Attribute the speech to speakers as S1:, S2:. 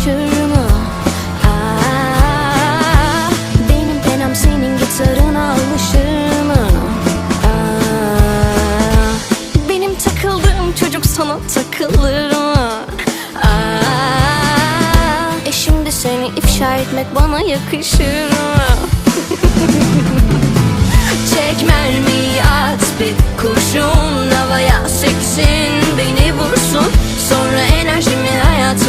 S1: yakışır mı? Aa, benim penam senin gitarına alışır mı? Aa, benim takıldığım çocuk sana takılır mı? Aa, e şimdi seni ifşa etmek bana yakışır mı?